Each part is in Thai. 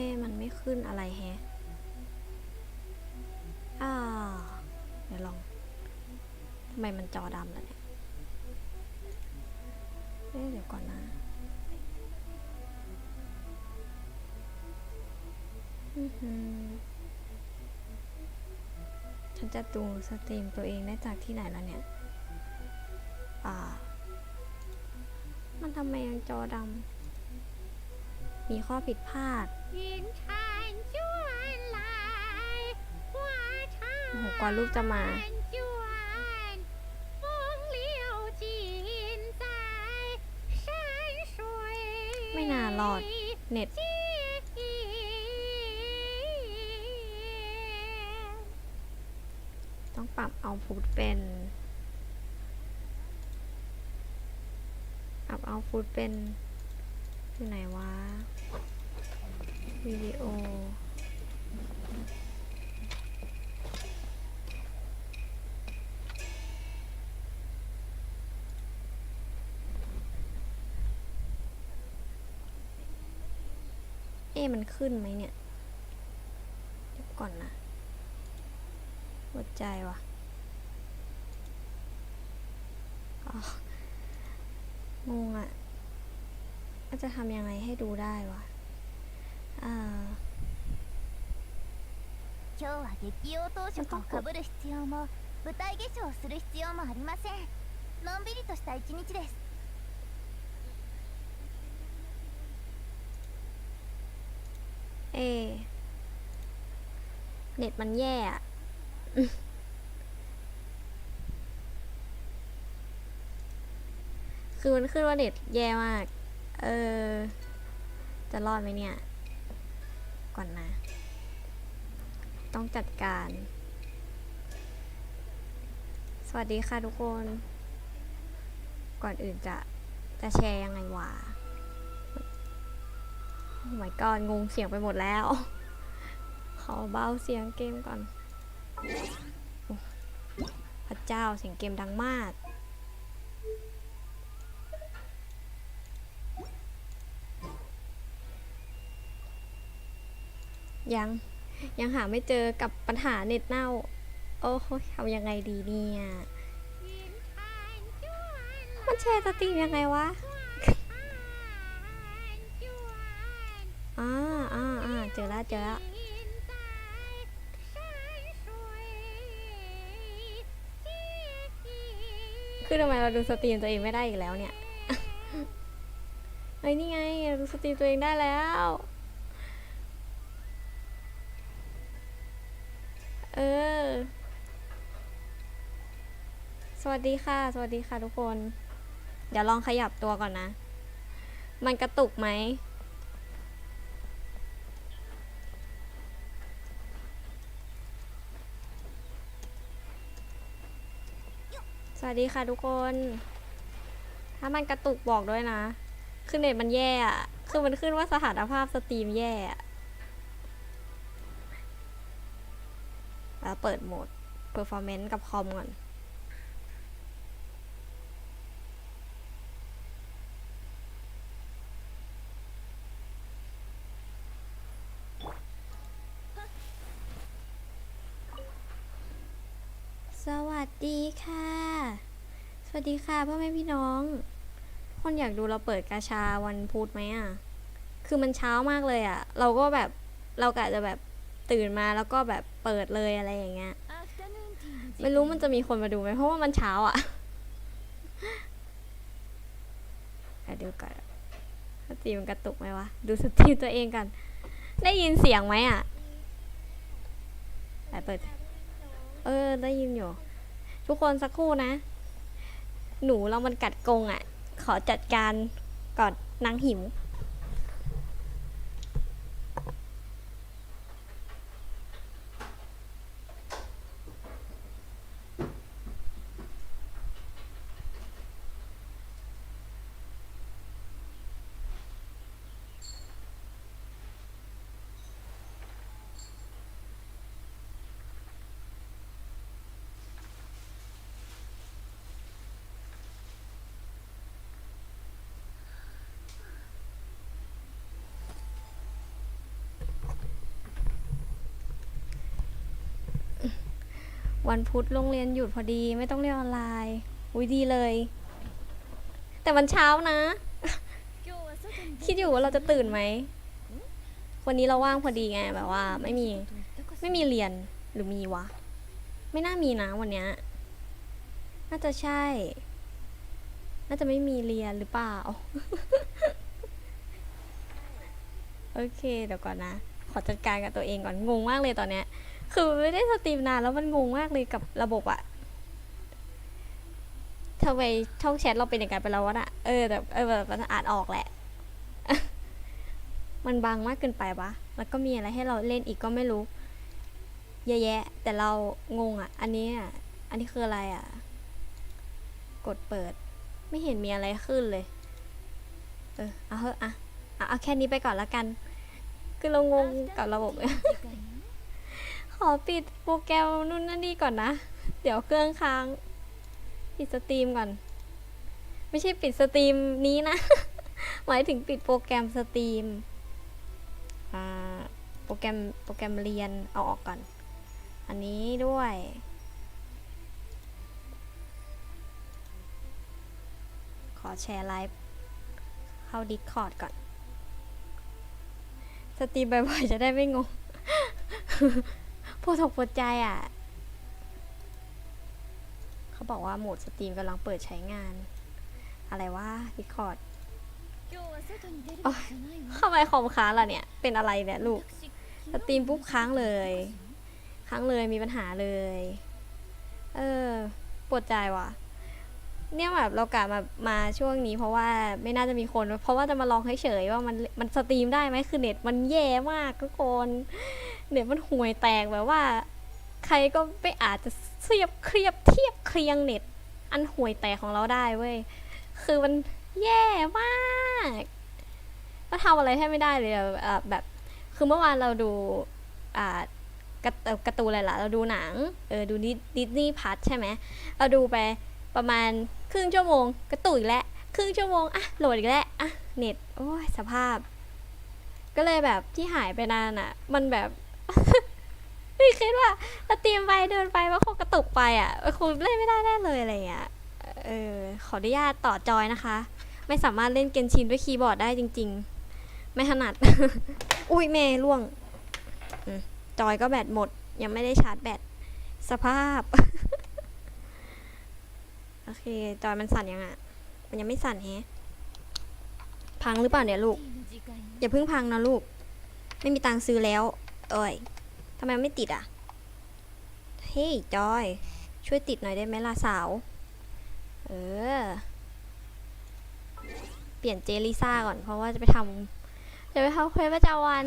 อ๊มันไม่ขึ้นอะไรแฮะอ่าเดี๋ยวลองทำไมมันจอดำล่ะเนี่ย เอ๊เดี๋ยวก่อนนะอือหือฉันจะดูสตรีมตัวเองได้จากที่ไหนแล้วเนี่ย อ่า มันทำไมยังจอดำมีข้อผิดพลาด โอ้โหกว่าลูกจะมาไม่น่ารอด เน็ตต้องปรับเอาฟูดเป็นปรับเอาฟูดเป็นที่ไหนวะ วิดีโอเอ๊มันขึ้นไหมเนี่ยเดี๋ยวก่อนนะหัวใจวะงงอะ่ะจะทำยังไงให้ดูได้วะ 今日は激応当色をかぶる必要も舞台化粧をする必要もありませんのんびりとした一日です เอ เน็ตมันแย่อะ คือมันขึ้นว่าเน็ตแย่มาก เออ จะรอดไหมเนี่ย ก่อนนะ ต้องจัดการ สวัสดีค่ะทุกคน ก่อนอื่นจะจะแชร์ยังไงวะโอ้ my god งงเสียงไปหมดแล้ว ขอเบาเสียงเกมก่อน พระเจ้าเสียงเกมดังมาก ยัง ยังหาไม่เจอกับปัญหาเน็ตเน่า โอ้โหทำยังไงดีเนี่ย มันแชร์สตรีมยังไงวะอ่าอ่าอ่าเจอแล้วเจอแล้วคือทำไมเราดูสตรีมตัวเองไม่ได้อีกแล้วเนี่ย เฮ้ยนี่ไงดูสตรีมตัวเองได้แล้ว เออ สวัสดีค่ะ สวัสดีค่ะทุกคน เดี๋ยวลองขยับตัวก่อนนะ มันกระตุกไหม สวัสดีค่ะทุกคน ถ้ามันกระตุกบอกด้วยนะ คือเน็ตมันแย่อะคือมันขึ้นว่าสถานภาพสตรีมแย่อะ แล้วเปิดโหมด performance กับคอมก่อน สวัสดีค่ะ สวัสดีค่ะพ่อแม่พี่น้อง คนอยากดูเราเปิดกาชาวันพุธไหมอะ คือมันเช้ามากเลยอะ เราก็แบบเรากะจะแบบตื่นมาแล้วก็แบบ เปิดเลยอะไรอย่างเงี้ยไม่รู้มันจะมีคนมาดูไหมเพราะว่ามันเช้าอะเดี๋ยวดูก่อนสตรีมมันกระตุกไหมวะ ดูสตรีมตัวเองกัน ได้ยินเสียงไหมอะไหนเปิด เออ ได้ยินอยู่ ทุกคนสักครู่นะ หนูเรามันกัดกรงอะ ขอจัดการก่อนนางหิว「 วันพุธโรงเรียนหยุดพอดีไม่ต้องเรียนออนไลน์อุ้ยดีเลย แต่วันเช้านะ คิดอยู่ว่าเราจะตื่นไหม วันนี้เราว่างพอดีไงแบบว่า ไม่มี ไม่มีเรียนหรือมีวะ ไม่น่ามีนะวันเนี้ยน่าจะใช่ น่าจะไม่มีเรียนหรือเปล่า โอเคเดี๋ยวก่อนนะ ขอจัดการกับตัวเองก่อน งงมากเลยตอนเนี้ย คือไม่ได้สตรีมนานแล้วมันงงมากเลยกับระบบอะทำไมช่องแชทเราเป็นอย่างนั้นไปแล้ววะน่ะเออแต่เออแบบมันอ่านออกแหละ มันบางมากเกินไปปะแล้วก็มีอะไรให้เราเล่นอีกก็ไม่รู้ เยอะแยะ แต่เรางงอะอันนี้อะอันนี้คืออะไรอะกดเปิด ไม่เห็นมีอะไรขึ้นเลย เออ เอาเถอะอะเอาแค่นี้ไปก่อนละกัน คือเรางงกับระบบเลย ขอปิดโปรแกรมนู่นนั่นนี่ก่อนนะ เดี๋ยวเครื่องค้าง ปิดสตรีมก่อน ไม่ใช่ปิดสตรีมนี้นะ หมายถึงปิดโปรแกรมสตรีม อ่า โปรแกรม โปรแกรมเรียน เอาออกก่อน อันนี้ด้วยขอแชร์ไลฟ์เข้า Discord ก่อน สตรีมบ่อยๆ จะได้ไม่งง ปวดอกปวดใจอะ เขาบอกว่าโหมดสตรีมกำลังเปิดใช้งาน อะไรวะ Discord เข้าไปคอมค้างล่ะเนี่ย เป็นอะไรเนี่ยลูก สตรีมปุ๊บค้างเลย ค้างเลยมีปัญหาเลย เออ ปวดใจว่ะ เนี่ยแบบเรากะมามาช่วงนี้ เพราะว่าไม่น่าจะมีคน เพราะว่าจะมาลองให้เฉยว่ามันมันสตรีมได้ไหมคือเน็ตมันแย่มากทุกคน เน็ตมันห่วยแตกแบบว่า ใครก็ไม่อาจจะเทียบเครียบเทียบเครียงเน็ต อันห่วยแตกของเราได้เว้ย คือมันแย่มากก็ทำอะไรแทบไม่ได้เลยแบบ คือเมื่อวานเราดูอ่าการ์เอ่อกร์ตูนอะไรล่ะ เราดูหนัง เออ ดูดิสนีย์พัทใช่ไหม เราดูไปประมาณครึ่งชั่วโมงกระตุยแล้ว ครึ่งชั่วโมง อะ โหลดอีกแล้ว อะ เน็ต โอ้ย สภาพ ก็เลยแบบที่หายไปนานอะ มันแบบ ไม่คิดว่าสตรียมไปเดินไปว่าคงกระตุกไปอะคงเล่นไม่ได้แน่เลยอะไรเงี้ยเออขออนุญาตต่อจอยนะคะ ไม่สามารถเล่นเกนชินด้วยคีย์บอร์ดได้จริง ๆ ไม่ถนัด อุ้ยเมย์ล่วงจอยก็แบตหมด ยังไม่ได้ชาร์จแบตสภาพ โอเค จอยมันสั่นยังอะ มันยังไม่สั่นแฮะพังหรือเปล่าเนี่ยลูก อย่าเพิ่งพังนะลูก ไม่มีตังค์ซื้อแล้ว เอ้ยทำไมไม่ติดอะ เฮ้ยจอย ช่วยติดหน่อยได้ไหมล่ะสาว เออ เปลี่ยนเจลิซ่าก่อนเพราะว่าจะไปทำจะไปทำเควสประจำวัน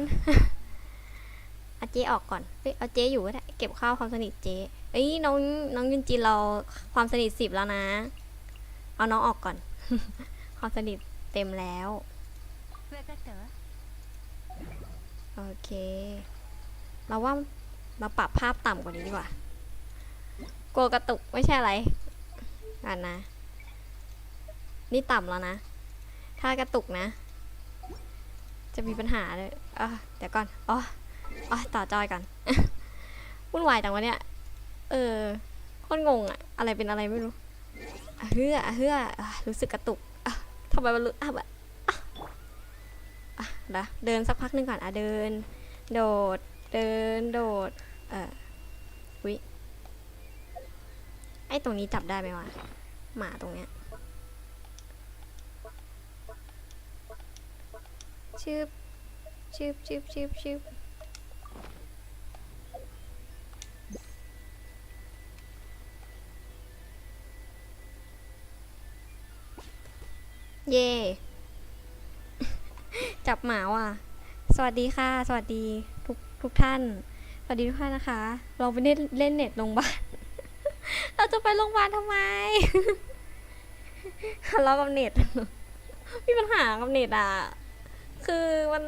เอาเจออกก่อนเฮ้ยเอาเจอยู่ก็ได้เก็บข้าวความสนิทเจเอ้ยน้องน้องยุนจินเราความสนิทสิบแล้วนะ เอาน้องออกก่อน ความสนิทเต็มแล้ว โอเค เราว่าเราปรับภาพต่ำกว่านี้ดีกว่ากลัวกระตุกไม่ใช่อะไรกันนะ นี่ต่ำแล้วนะ ถ้ากระตุกนะ จะมีปัญหาเลยอะเดี๋ยวก่อนอ๋ออ๋อต่อจอยก่อนวุ่นวายจังวะเนี่ย เออคนงงอะอะไรเป็นอะไรไม่รู้เฮือเฮือรู้สึกกระตุกอทำไมมันรู้อะแบบอะอะเดินสักพักหนึงก่อนอะเดิน โดด เดินโดด เออวิไอตรงนี้จับได้ไหมวะ หมาตรงเนี้ยชืบชืบชืบชืบชืบเย่ จับหมาว่ะ สวัสดีค่ะ สวัสดี ทุกท่าน สวัสดีทุกท่านนะคะ เราไปเล่นเล่นเน็ตโรงพยาบาล เราจะไปโรงพยาบาลทำไมเลากับเน็ต มีปัญหากับเน็ตอะ คือมัน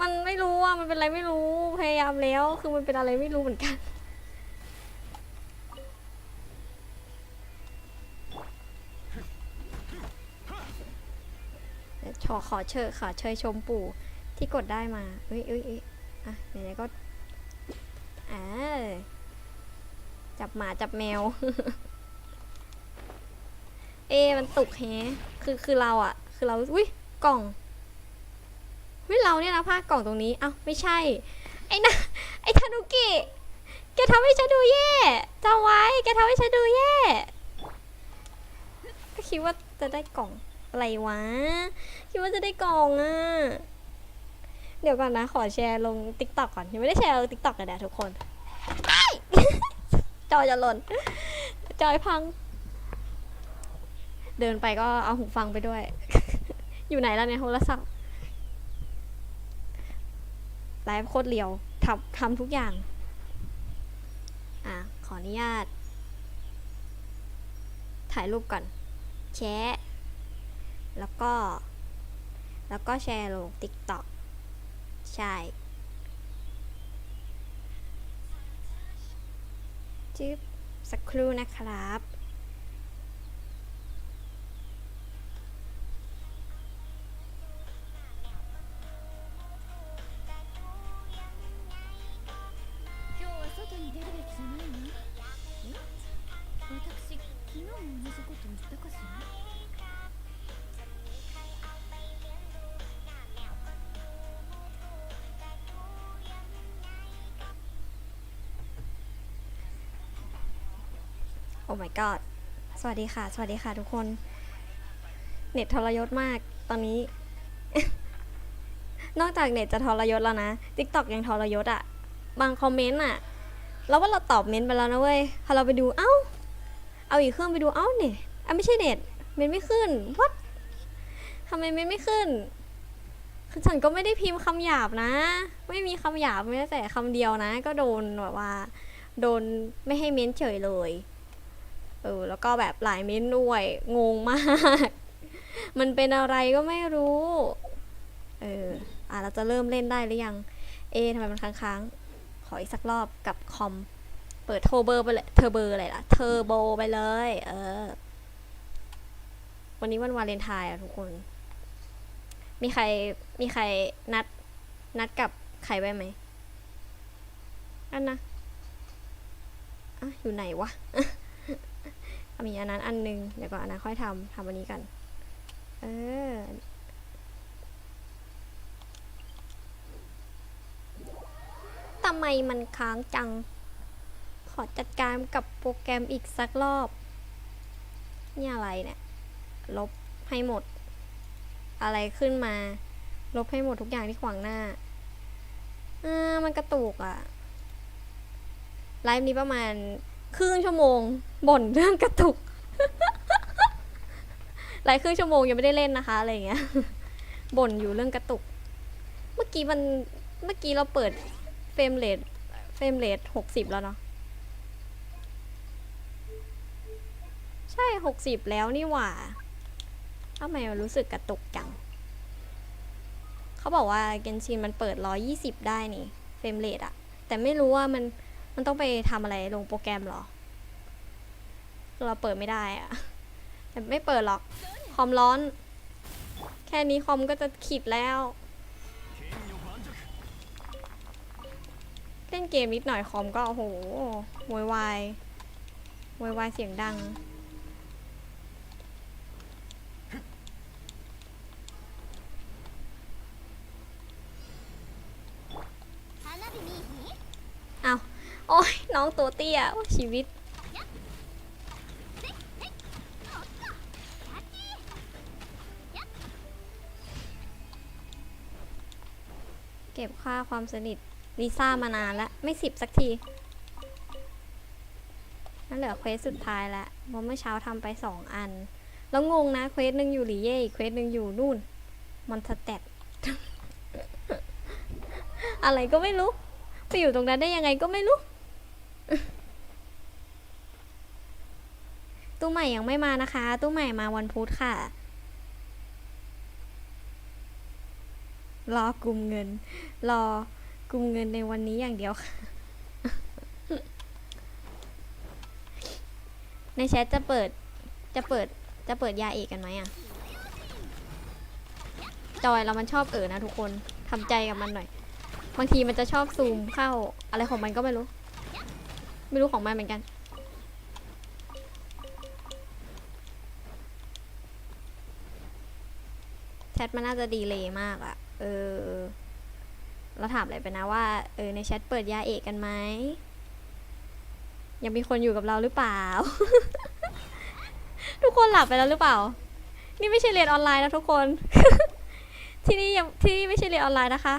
มันไม่รู้อะ มันเป็นอะไรไม่รู้ พยายามแล้ว คือมันเป็นอะไรไม่รู้เหมือนกันขอขอเชิญขอเชยชมปู่ที่กดได้มาเอ้ยเอ้ยเอะไหนๆก็อ่าจับหมาจับแมว เอ มันตุกแฮคือคือเราอะคือเราอุ้ยกล่องเฮ้ยเราเนี่ยนะพลากล่องตรงนี้เอ้าไม่ใช่ ไอ้นะไอ้ธนุกิแกทำให้ฉันดูแย่จำไว้แกทำให้ฉันดูแย่ก็คิดว่าจะได้กล่องอะไรวะ คิดว่าจะได้กล่องอะ เดี๋ยวก่อนนะ ขอแชร์ลงติ๊กต็อกก่อน ยังไม่ได้แชร์ลงติ๊กต็อกเลยนะทุกคน จอยจะหล่น จอยพัง เดินไปก็เอาหูฟังไปด้วย อยู่ไหนแล้วเนี่ยโทรศัพท์ไลฟ์โคตรเรียวทำทำทุกอย่าง อะ ขออนุญาต ถ่ายรูปก่อน แชะแล้วก็ แล้วก็แชร์ลง TikTok ใช่ จึ๊บสักครู่นะครับ อ้ my god สวัสดีค่ะ สวัสดีค่ะทุกคน เน็ตทรยศมากตอนนี้ นอกจากเน็ตจะทรยศแล้วนะ TikTok ยังทรยศอะบางคอมเมนต์อะเราว่าเราตอบเมนต์ไปแล้วนะเว้ยพอเราไปดูเอ้า เอาอีกเครื่องไปดูเอ้าเนี่ยอะไม่ใช่เน็ตเมนต์ไม่ขึ้น what ทำไมเมนต์ไม่ขึ้นคือฉันก็ไม่ได้พิมพ์คำหยาบนะ ไม่มีคำหยาบแม้แต่คำเดียวนะ ก็โดนแบบว่า โดนไม่ให้เม้นต์เฉยเลย เออแล้วก็แบบหลายเม้นด้วย งงมาก มันเป็นอะไรก็ไม่รู้ เอออะเราจะเริ่มเล่นได้หรือยัง เอทำไมมันค้างๆ ขออีกสักรอบกับคอม เปิดโทรเบอร์ไปเลยเทอร์เบอร์อะไรล่ะ เทอร์โบไปเลย เออ วันนี้วันวาเลนไทน์อะทุกคน มีใครมีใครนัด นัดกับใครไว้ไหมอันนะอะอยู่ไหนวะ มีอันนั้นอันหนึง เดี๋ยวก่อนอันนั้นค่อยทำทำอันนี้กัน เออ ทำไมมันค้างจัง ขอจัดการกับโปรแกรมอีกสักรอบ นี่อะไรเนี่ย ลบให้หมด อะไรขึ้นมา ลบให้หมดทุกอย่างที่ขวางหน้าอ่ามันกระตุกอะ ไลฟ์นี้ประมาณ ครึ่งชั่วโมงบ่นเรื่องกระตุก หลายครึ่งชั่วโมงยังไม่ได้เล่นนะคะอะไรเงี้ยบ่นอยู่เรื่องกระตุก เมื่อกี้มันเมื่อกี้เราเปิดเฟรมเรทเฟรมเรทหกสิบแล้วเนาะใช่หกสิบแล้วนี่หว่าทำไมรู้สึกกระตุกจัง เขาบอกว่าเกนชินมันเปิดร้อยี่สิบได้นี่เฟรมเรทอะแต่ไม่รู้ว่ามัน มันต้องไปทำอะไรลงโปรแกรมหรอ เราเปิดไม่ได้อะแต่ไม่เปิดหรอก คอมร้อน แค่นี้คอมก็จะขีดแล้ว เล่นเกมนิดหน่อยคอมก็โอ้โหโวยวายโวยวายเสียงดัง น้องตัวเตี้ยชีวิต เก็บค่าความสนิทลิซ่ามานานแล้ว ไม่สิบสักทีนั่นเหลือเควสสุดท้ายแล้วเพราะเมื่อเช้าทำไปสองอัน แล้วงงนะ เควสหนึ่งอยู่หลีเย่อีกเควสหนึ่งอยู่นู่น มอนสเตตอะไรก็ไม่รู้ ไปอยู่ตรงนั้นได้ยังไงก็ไม่รู้ ตู้ใหม่ยังไม่มานะคะ ตู้ใหม่มาวันพุธค่ะ รอกลุ่มเงิน รอกลุ่มเงินในวันนี้อย่างเดียวค่ะ ในแชทจะเปิด จะเปิด จะเปิดยาเอกกันไหมอะจอยเรามันชอบเออนะทุกคนทำใจกับมันหน่อย บางทีมันจะชอบซูมเข้า อะไรของมันก็ไม่รู้ ไม่รู้ของมันเหมือนกัน ทมันน่าจะดีเลยมากอะเออ เราถามอะไรไปนะว่า เออ ในแชทเปิดยาเอกกันไหม ยังมีคนอยู่กับเราหรือเปล่า ทุกคนหลับไปแล้วหรือเปล่า นี่ไม่ใช่เรียนออนไลน์นะทุกคน ที่นี่ยังที่นี่ไม่ใช่เรียนออนไลน์นะคะ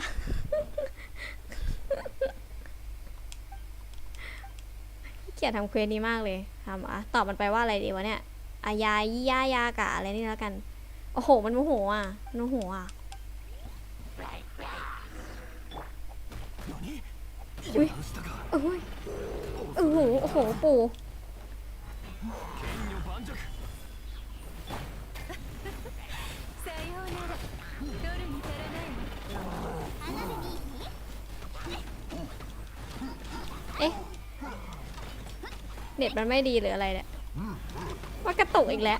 เกียดทำเควสนี้มากเลยทำอะตอบมันไปว่าอะไรดีวะเนี่ยอายายี่ยายากะอะไรนี่แล้วกัน โอ้โห มันโมโหอะโมโหอะอุ้ยอ้ยโอ้โห โอ้โห ปูเอ๊ะ เน็ตมันไม่ดีหรืออะไรเนี่ยว่ากระตุกอีกแล้ว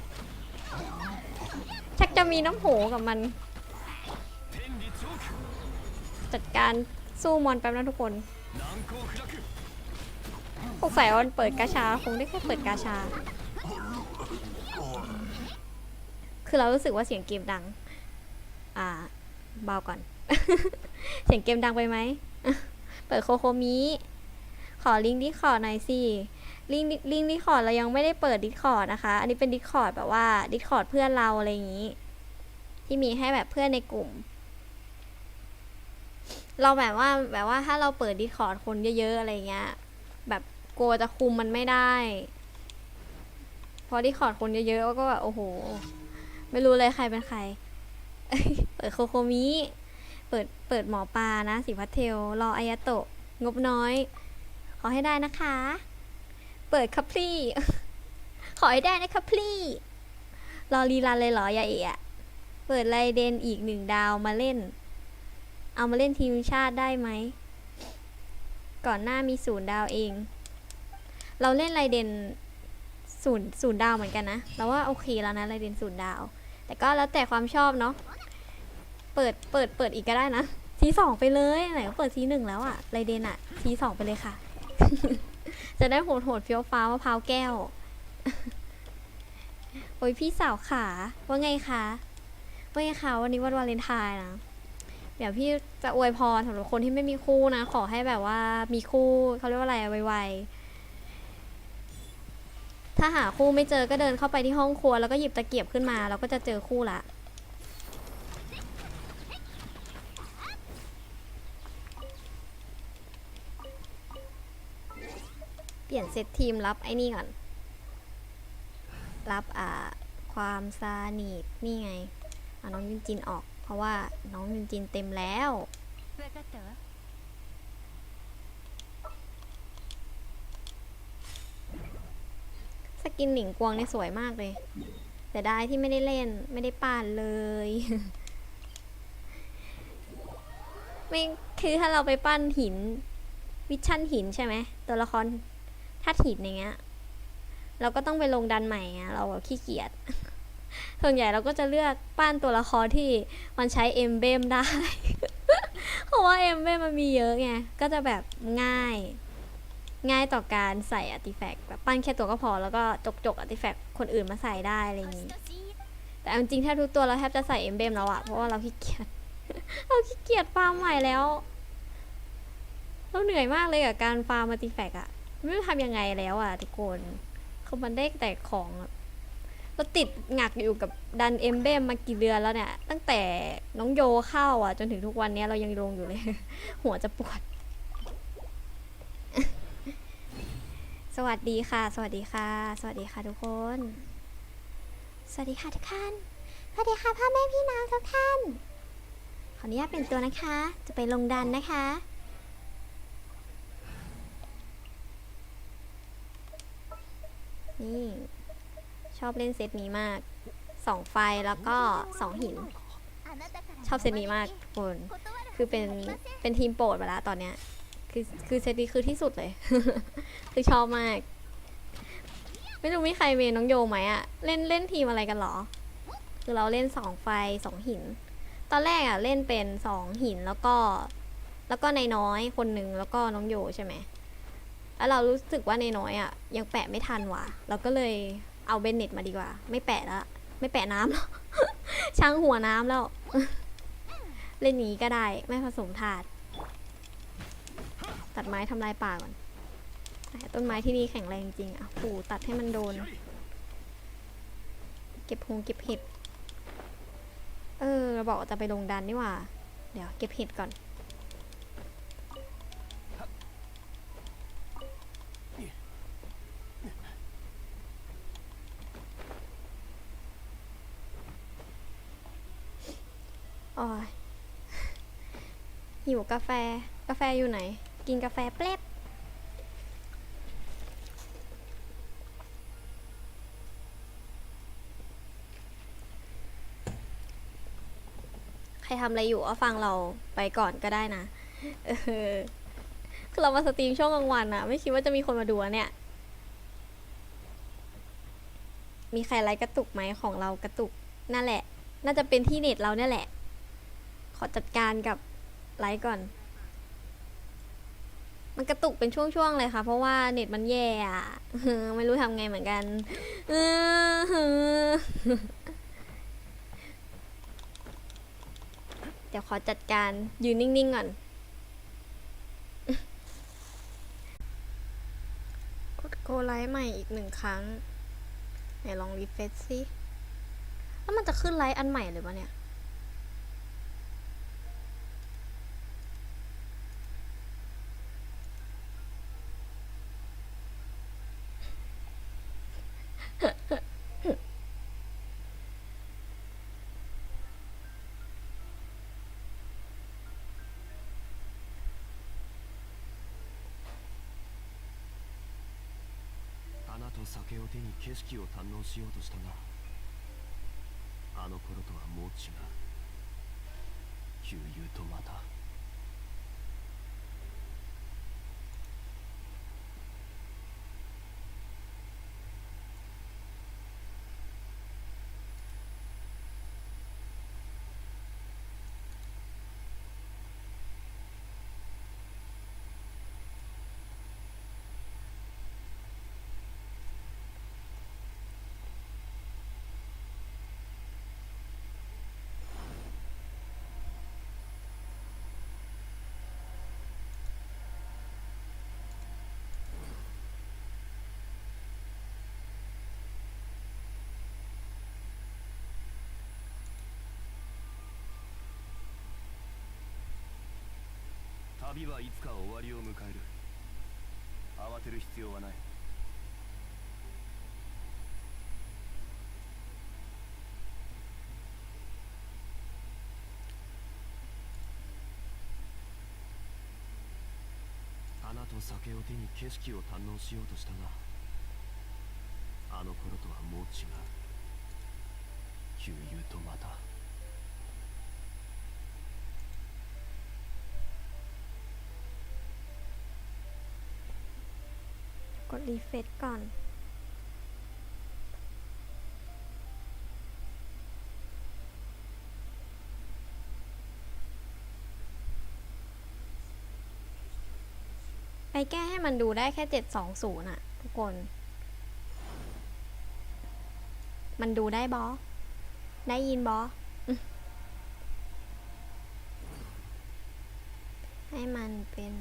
จะมีน้ำโหกับมัน จัดการสู้มอนแป๊บนะทุกคนสงสัยว่ามันเปิดกาชา คงได้แค่เปิดกาชา คือเรารู้สึกว่าเสียงเกมดัง อ่า เบาก่อน เสียงเกมดังไปไหม เปิดโคโคมิขอลิงก์ดิคอร์ดหน่อยสิ ลิงก์ลิงก์ดิคอร์ดเรายังไม่ได้เปิดดิคอร์ดนะคะ อันนี้เป็นดิคอร์ดแบบว่าดิคอร์ดเพื่อนเราอะไรอย่างนี้ ที่มีให้แบบเพื่อนในกลุ่ม เราแบบว่าแบบว่าถ้าเราเปิดดิคอร์ดคนเยอะๆอะไรเงี้ย แบบกลัวจะคุมมันไม่ได้ พอดิคอร์ดคนเยอะๆก็แบบโอ้โห ไม่รู้เลยใครเป็นใคร เปิดโคโคมิเปิดเปิดหมอปลานะสีพัทเทลรออายาโตะงบน้อย ขอให้ได้นะคะ เปิดครับพี่ ขอให้ได้นะครับพี่ รอรีรันเลยเหรอยาเอะ เปิดไรเดนอีกหนึ่งดาวมาเล่น เอามาเล่นทีมชาติได้ไหม ก่อนหน้ามีศูนย์ดาวเอง เราเล่นไรเดนศูนย์ศูนย์ดาวเหมือนกันนะ เราว่าโอเคแล้วนะไรเดนศูนย์ดาว แต่ก็แล้วแต่ความชอบเนาะ เปิด เปิด เปิดอีกก็ได้นะทีสองไปเลยไหนก็เปิดทีหนึ่งแล้วอะไรเดนอะทีสองไปเลยค่ะ จะได้โหดโหดเฟี้ยวฟ้ามะพร้าวแก้ว โอ้ยพี่สาวขาว่าไงคะ ว่าไงคะวันนี้วันวาเลนไทน์นะ เดี๋ยวพี่จะอวยพรสำหรับคนที่ไม่มีคู่นะ ขอให้แบบว่ามีคู่เขาเรียกว่าอะไรไวๆถ้าหาคู่ไม่เจอก็เดินเข้าไปที่ห้องครัว แล้วก็หยิบตะเกียบขึ้นมาเราก็จะเจอคู่ละเปลี่ยนเซตทีมรับไอ้นี่ก่อน รับอ่าความซานิดนี่ไง เอาน้องยุนจินออก เพราะว่าน้องยุนจินเต็มแล้วสกินหนิงกวงเนี่ยสวยมากเลย แต่ได้ที่ไม่ได้เล่นไม่ได้ปานเลยไม่คือถ้าเราไปปั้นหิน วิชั่นหินใช่ไหมตัวละครถ้าหินอย่างเงี้ย เราก็ต้องไปลงดันใหม่เงี้เราขี้เกียจ ส่วนใหญ่เราก็จะเลือกปั้นตัวละครที่มันใช้เอมเบมได้ เพราะว่าเอมเบมมันมีเยอะไง ก็จะแบบง่าย ง่ายต่อการใส่อาร์ติแฟกต์แบบปั้นแค่ตัวก็พอ แล้วก็จกจกอาร์ติแฟกต์คนอื่นมาใส่ได้อะไรอย่างนี้ แต่เอาจริงแทบทุกตัวเราแทบจะใส่เอมเบมแล้วอะเพราะว่าเราขี้เกียจ เราขี้เกียจฟาร์มใหม่แล้ว เราเหนื่อยมากเลยกับการฟาร์มอาร์ติแฟกต์อะไม่รู้ทำยังไงแล้วอะทุกคนคือมันได้แต่ของ เราติดหงักอยู่กับดันเอมเบมมากี่เดือนแล้วเนี่ย ตั้งแต่น้องโยเข้าอะจนถึงทุกวันนี้เรายังลงอยู่เลย หัวจะปวด สวัสดีค่ะ สวัสดีค่ะ สวัสดีค่ะทุกคน สวัสดีค่ะทุกท่าน สวัสดีค่ะพ่อแม่พี่น้องทุกท่าน ขออนุญาตเป็นตัวนะคะ จะไปลงดันนะคะนี่ อบเล่นเซตนี้มากสองไฟแล้วก็สองหิน ชอบเซตนี้มากคน คือเป็นเป็นทีมโปรดไปแล้วตอนเนี้ย คือคือเซตนี้คือที่สุดเลย คือชอบมาก ไม่รู้มีใครเมนน้องโยไหมอะเล่นเล่นทีมอะไรกันเหรอ คือเราเล่นสองไฟสองหิน ตอนแรกอะเล่นเป็นสองหินแล้วก็ แล้วก็ในน้อยคนหนึ่งแล้วก็น้องโยใช่ไหมแล้วเรารู้สึกว่าในน้อยอะยังแปะไม่ทันว่ะ เราก็เลย เอาเบนเน็ตมาดีกว่า ไม่แปะแล้ว ไม่แปะน้ำแล้ว ช่างหัวน้ำแล้ว เล่นหนีก็ได้ ไม่ผสมถาด ตัดไม้ทำลายป่าก่อน ต้นไม้ที่นี่แข็งแรงจริงอะโหตัดให้มันโดน เก็บหงเก็บเห็ด เออเราบอกจะไปลงดันนี่หว่า เดี๋ยวเก็บเห็ดก่อน โอ้ยหิวกาแฟ กาแฟอยู่ไหน กินกาแฟแป๊บใครทำอะไรอยู่ก็ฟังเราไปก่อนก็ได้นะ เออ คือเรามาสตรีมช่วงกลางวันอะไม่คิดว่าจะมีคนมาดูเนี่ย มีใครไลค์กระตุกไหมของเรากระตุก นั่นแหละ น่าจะเป็นที่เน็ตเราเนี่ยแหละ อจัดการกับไลค์ก่อน มันกระตุกเป็นช่วงๆเลยค่ะ เพราะว่าเน็ตมันแย่อะไม่รู้ทำไงเหมือนกันเดี๋ยวขอจัดการยืนนิ่งๆก่อนกดโกไลท์ใหม่อีกหนึ่งครั้งไหนลองรีเฟซสิแล้วมันจะขึ้นไลท์อันใหม่เลยวะเนี่ย 景色を堪能しようとしたがあの頃とはもう違う。旧友とまた。旅はいつか終わりを迎える。慌てる必要はない。花と酒を手に景色を堪能しようとしたがあの頃とはもう違う。旧友とまた。 ดรีเฟซก่อน ไปแก้ให้มันดูได้แค่เจ็ดสองศูนย์อะทุกคน มันดูได้บอได้ยินบอให้มันเป็น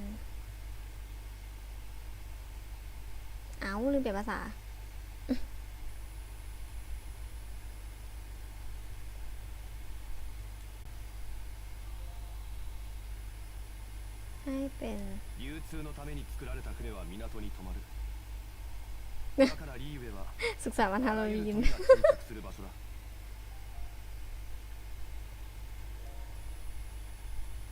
เอาลืมเปลี่ยนภาษา ให้เป็น 流通のために作られた船は港に止まるだからリーウェは สุขสันต์วันฮาโล あらゆ วี る น 富が到着する場所だ